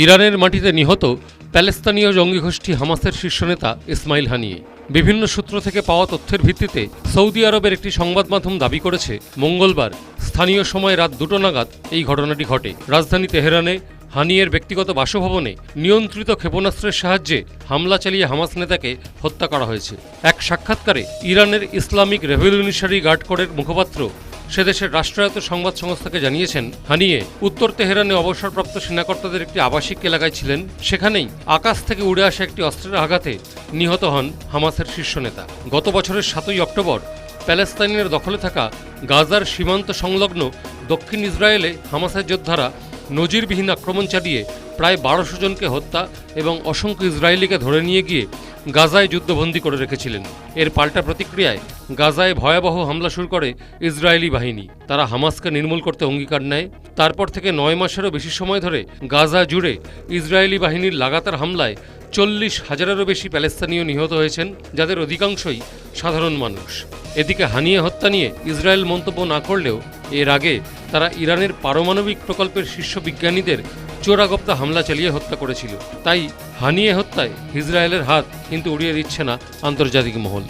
ইরানের মাটিতে নিহত প্যালেস্তানীয় জঙ্গি গোষ্ঠী হামাসের শীর্ষ নেতা ইসমাইল হানিয়ে। বিভিন্ন সূত্র থেকে পাওয়া তথ্যের ভিত্তিতে সৌদি আরবের একটি সংবাদ মাধ্যম দাবি করেছে, মঙ্গলবার স্থানীয় সময় রাত দুটো নাগাদ এই ঘটনাটি ঘটে। রাজধানী তেহরানে হানিয়ের ব্যক্তিগত বাসভবনে নিয়ন্ত্রিত ক্ষেপণাস্ত্রের সাহায্যে হামলা চালিয়ে হামাস নেতাকে হত্যা করা হয়েছে। এক সাক্ষাৎকারে ইরানের ইসলামিক রেভলিউশনারি গার্ড কোরের মুখপাত্র সে দেশের রাষ্ট্রায়ত্ত সংবাদ সংস্থাকে জানিয়েছেন, হানিয়ে উত্তর তেহরানে অবসরপ্রাপ্ত সেনাকর্তাদের একটি আবাসিক এলাকায় ছিলেন। সেখানেই আকাশ থেকে উড়ে আসা একটি অস্ত্রের আঘাতে নিহত হন হামাসের শীর্ষ নেতা। গত বছরের সাতই অক্টোবর, প্যালেস্তাইনের দখলে থাকা গাজার সীমান্ত সংলগ্ন দক্ষিণ ইসরায়েলে হামাসের যোদ্ধারা নজিরবিহীন আক্রমণ চালিয়ে প্রায় বারোশো জনকে হত্যা এবং অসংখ্য ইসরায়েলিকে ধরে নিয়ে গিয়ে গাজায় যুদ্ধবন্দী করে রেখেছিলেন। এর পাল্টা প্রতিক্রিয়ায় গাজায় ভয়াবহ হামলা শুরু করে ইসরায়েলি বাহিনী। তারা হামাসকে নির্মূল করতে অঙ্গীকার নেয়। তারপর থেকে নয় মাসেরও বেশি সময় ধরে গাজা জুড়ে ইসরায়েলি বাহিনীর লাগাতার হামলায় চল্লিশ হাজারেরও বেশি প্যালেস্তানীয় নিহত হয়েছেন, যাদের অধিকাংশই সাধারণ মানুষ। এদিকে হানিয়ে হত্যা নিয়ে ইসরায়েল মন্তব্য না করলেও এর আগে তারা ইরানের পারমাণবিক প্রকল্পের শীর্ষ বিজ্ঞানীদের চোরাগপ্তা হামলা চালিয়ে হত্যা করেছিল। তাই হানিয়ে হত্যায় ইসরায়েলের হাত কিন্তু উড়িয়ে দিচ্ছে না আন্তর্জাতিক মহল।